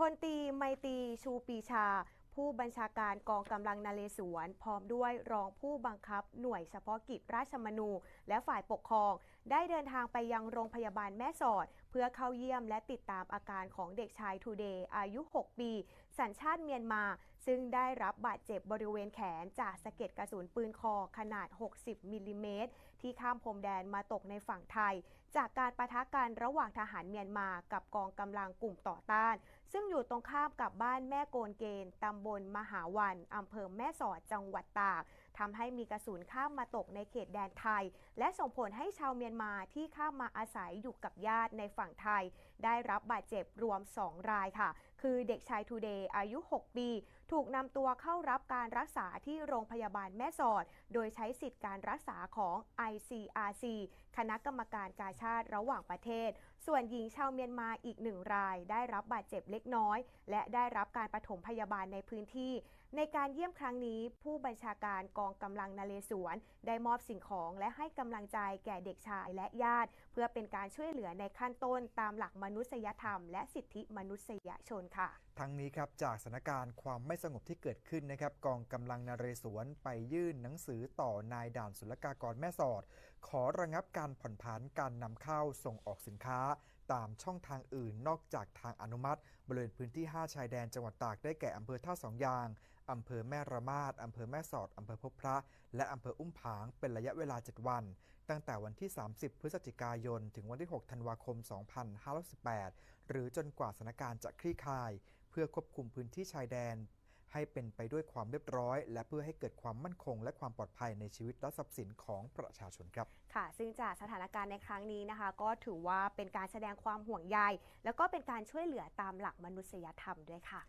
พลตีไมตีชูปีชา ผู้บัญชาการกองกำลังนาเรศวรพร้อมด้วยรองผู้บังคับหน่วยเฉพาะกิจราชมนู และฝ่ายปกครอง ได้เดินทางไปยังโรงพยาบาลแม่สอด เพื่อเข้าเยี่ยมและติดตามอาการของเด็กชายทูเดย์อายุ 6 ปี สัญชาติเมียนมา ซึ่งได้รับบาดเจ็บบริเวณแขนจากสะเก็ดกระสุนปืนคอขนาด 60 มิลลิเมตรที่ข้ามพรมแดนมาตกในฝั่งไทย จากการปะทะกันระหว่างทหารเมียนมากับกองกำลังกลุ่มต่อต้าน ซึ่งอยู่ตรงข้ามกับบ้านแม่โกนเกณฑ์ตำบลมหาวันอำเภอแม่สอดจังหวัดตากทำให้มีกระสุนข้ามมาตกในเขตแดนไทย และส่งผลให้ชาวเมียนมาที่ข้ามมาอาศัยอยู่กับญาติในฝั่งไทย ได้รับบาดเจ็บรวม 2 รายค่ะคือเด็กชายทูเดย์อายุ 6 ปี ถูกนำตัวเข้ารับการรักษาที่โรงพยาบาลแม่สอด โดยใช้สิทธิการรักษาของ ICRC คณะกรรมการกาชาติระหว่างประเทศ ส่วนหญิงชาวเมียนมาอีกหนึ่งราย ได้รับบาดเจ็บเล็กน้อย และได้รับการปฐมพยาบาลในพื้นที่ ในการเยี่ยมครั้งนี้ ผู้บัญชาการกองกำลังนาเรศวรได้มอบสิ่งของและให้กำลังใจแก่เด็กชายและญาติ เพื่อเป็นการช่วยเหลือในขั้นต้นตามหลักมนุษยธรรม และสิทธิมนุษยชนค่ะ ทั้งนี้ครับจากสถานการณ์ความไม่สงบที่เกิดขึ้นนะครับ กองกำลังนเรศวรไปยื่นหนังสือต่อนายด่านศุลกากรแม่สอด ขอระงับการผ่อนผันการนำเข้าส่งออกสินค้า ตามช่องทางอื่นนอกจากทางอนุมัติ บริเวณพื้นที่ 5 ชายแดนจังหวัดตากได้แก่อำเภอท่าสองยาง อำเภอแม่ระมาดอำเภอแม่สอดอำเภอพบพระ และอำเภออุ้มผางเป็นระยะเวลา 7 วัน ตั้งแต่วันที่ 30 พฤศจิกายน ถึงวันที่ 6 ธันวาคม 2518 หรือจนกว่าสถานการณ์จะคลี่คลาย เพื่อควบคุมพื้นที่ชายแดน ให้เป็นไปด้วยความเรียบร้อย และเพื่อให้เกิดความมั่นคง และความปลอดภัยในชีวิตและทรัพย์สินของประชาชนครับ ค่ะ ซึ่งจากสถานการณ์ในครั้งนี้นะคะ ก็ถือว่าเป็นการแสดงความห่วงใย แล้วก็เป็นการช่วยเหลือตามหลักมนุษยธรรมด้วยค่ะ